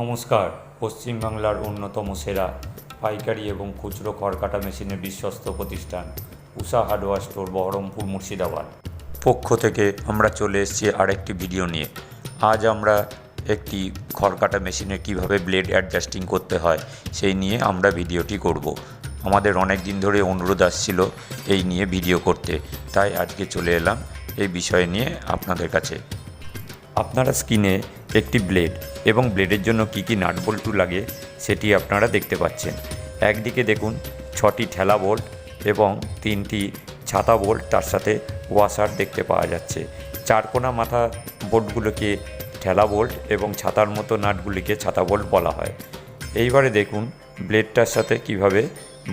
নমস্কার, পশ্চিমবাংলার অন্যতম সেরা পাইকারি এবং খুচরো খড়কাটা মেশিনের বিশ্বস্ত প্রতিষ্ঠান, উষা হার্ডওয়্যার স্টোর, বহরমপুর, মুর্শিদাবাদ। পক্ষ থেকে আমরা চলে এসেছি আরেকটি ভিডিও নিয়ে। আজ আমরা একটি খড়কাটা মেশিনে কীভাবে ব্লেড অ্যাডজাস্টিং করতে হয়, সেই নিয়ে আমরা ভিডিওটি করব। আমাদের অনেক দিন ধরে অনুরোধ আসছিল এই নিয়ে ভিডিও করতে, তাই আজকে চলে এলাম এই বিষয় নিয়ে আপনাদের কাছে। আপনারা স্কিনে একটি ব্লেড এবং ব্লেডের জন্য কী কী নাট বল্টু লাগে সেটি আপনারা দেখতে পাচ্ছেন। একদিকে দেখুন, ছটি ঠেলা বোল্ট এবং তিনটি ছাতা বোল্ট তার সাথে ওয়াশার দেখতে পাওয়া যাচ্ছে। চারকোনা মাথা বোল্টগুলোকে ঠেলা বোল্ট এবং ছাতার মতো নাটগুলিকে ছাতা বোল্ট বলা হয়। এইবারে দেখুন, ব্লেডটার সাথে কীভাবে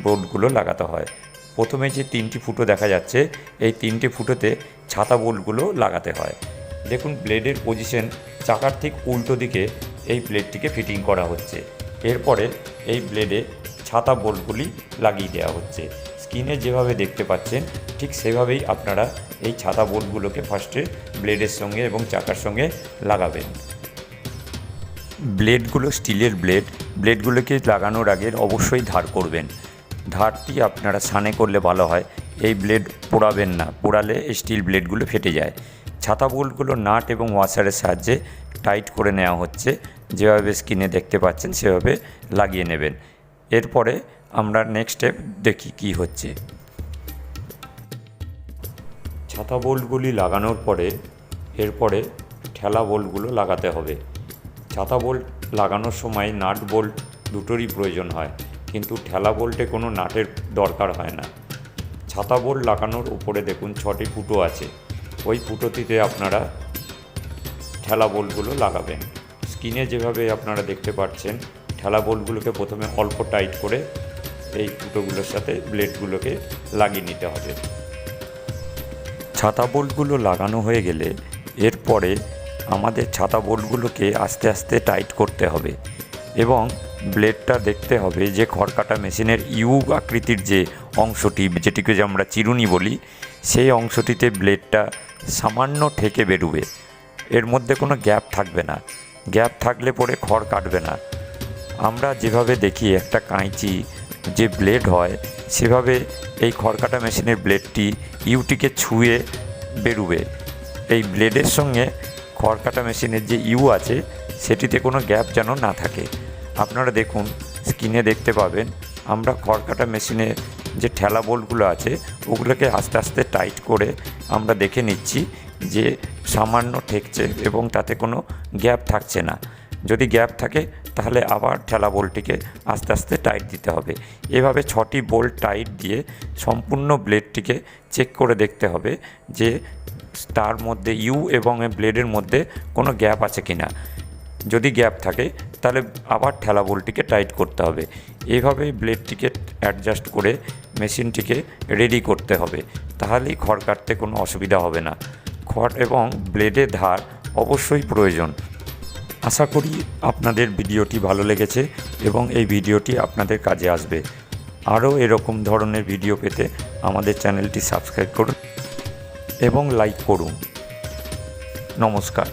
বোল্টগুলো লাগাতে হয়। প্রথমে যে তিনটি ফুটো দেখা যাচ্ছে, এই তিনটি ফুটোতে ছাতা বোল্টগুলো লাগাতে হয়। দেখুন ব্লেডের পজিশন চাকার ঠিক উল্টো দিকে এই ব্লেডটিকে ফিটিং করা হচ্ছে। এরপরে এই ব্লেডে ছাতা বোল্টগুলি লাগিয়ে দেওয়া হচ্ছে। স্ক্রিনে যেভাবে দেখতে পাচ্ছেন, ঠিক সেভাবেই আপনারা এই ছাতা বোল্টগুলোকে ফার্স্টে ব্লেডের সঙ্গে এবং চাকার সঙ্গে লাগাবেন। ব্লেডগুলো স্টিলের ব্লেড, ব্লেডগুলোকে লাগানোর আগে অবশ্যই ধার করবেন। ধারটি আপনারা সানে করলে ভালো হয়, এই ব্লেড পোড়াবেন না, পোড়ালে স্টিল ব্লেডগুলো ফেটে যায়। ছাতা বোল্টগুলো নাট এবং ওয়াশারের সাহায্যে টাইট করে নেওয়া হচ্ছে। যেভাবে স্কিনে দেখতে পাচ্ছেন, সেভাবে লাগিয়ে নেবেন। এরপরে আমরা নেক্সট স্টেপ দেখি কি হচ্ছে। ছাতা বোল্টগুলি লাগানোর পরে এরপরে ঠেলা বোল্টগুলো লাগাতে হবে। ছাতা বোল্ট লাগানোর সময় নাট বোল্ট দুটোরই প্রয়োজন হয়, কিন্তু ঠেলা বোল্টে কোনো নাটের দরকার হয় না। ছাতা বোল্ট লাগানোর উপরে দেখুন ছটি ফুটো আছে। ওই ফুটোটিতে আপনারা ঠেলা বোল্টগুলো লাগাবেন। স্কিনে যেভাবে আপনারা দেখতে পাচ্ছেন, ঠেলা বোল্টগুলোকে প্রথমে অল্প টাইট করে এই ফুটোগুলোর সাথে ব্লেডগুলোকে লাগিয়ে নিতে হবে। ছাতা বোল্টগুলো লাগানো হয়ে গেলে এরপরে আমাদের ছাতা বোল্টগুলোকে আস্তে আস্তে টাইট করতে হবে এবং ব্লেডটা দেখতে হবে, যে খড়কাটা মেশিনের ইউ আকৃতির যে অংশটি, যেটিকে যে আমরা চিরুনি বলি, সেই অংশটিতে ব্লেডটা সামান্য ঠেকে বেরোবে। এর মধ্যে কোনো গ্যাপ থাকবে না। গ্যাপ থাকলে পরে খড় কাটবে না। আমরা যেভাবে দেখি, একটা কাঁচি যে ব্লেড হয়, সেভাবে এই খড়কাটা মেশিনের ব্লেডটি ইউটিকে ছুঁয়ে বেরুবে। এই ব্লেডের সঙ্গে খড়কাটা মেশিনের যে ইউ আছে, সেটিতে কোনো গ্যাপ যেন না থাকে। আপনারা দেখুন স্ক্রিনে দেখতে পাবেন, আমরা খড়কাটা মেশিনে যে ঠেলা বোল্টগুলো আছে, ওগুলোকে আস্তে আস্তে টাইট করে আমরা দেখে নিচ্ছি যে সামান্য ঠেকছে এবং তাতে কোনো গ্যাপ থাকছে না। যদি গ্যাপ থাকে, তাহলে আবার ঠেলা বোল্টটিকে আস্তে আস্তে টাইট দিতে হবে। এভাবে ছটি বোল্ট টাইট দিয়ে সম্পূর্ণ ব্লেডটিকে চেক করে দেখতে হবে যে তার মধ্যে ইউ এবং ব্লেডের মধ্যে কোনো গ্যাপ আছে কি না যদি গ্যাপ থাকে, তাহলে আবার ঠেলা বোল্টটিকে টাইট করতে হবে। এইভাবেই ব্লেডটিকে অ্যাডজাস্ট করে মেশিনটিকে রেডি করতে হবে। তাহলেই খড় কাটতে কোনো অসুবিধা হবে না। খড় এবং ব্লেডের ধার অবশ্যই প্রয়োজন। আশা করি আপনাদের ভিডিওটি ভালো লেগেছে এবং এই ভিডিওটি আপনাদের কাজে আসবে। আরও এরকম ধরনের ভিডিও পেতে আমাদের চ্যানেলটি সাবস্ক্রাইব করুন এবং লাইক করুন। নমস্কার।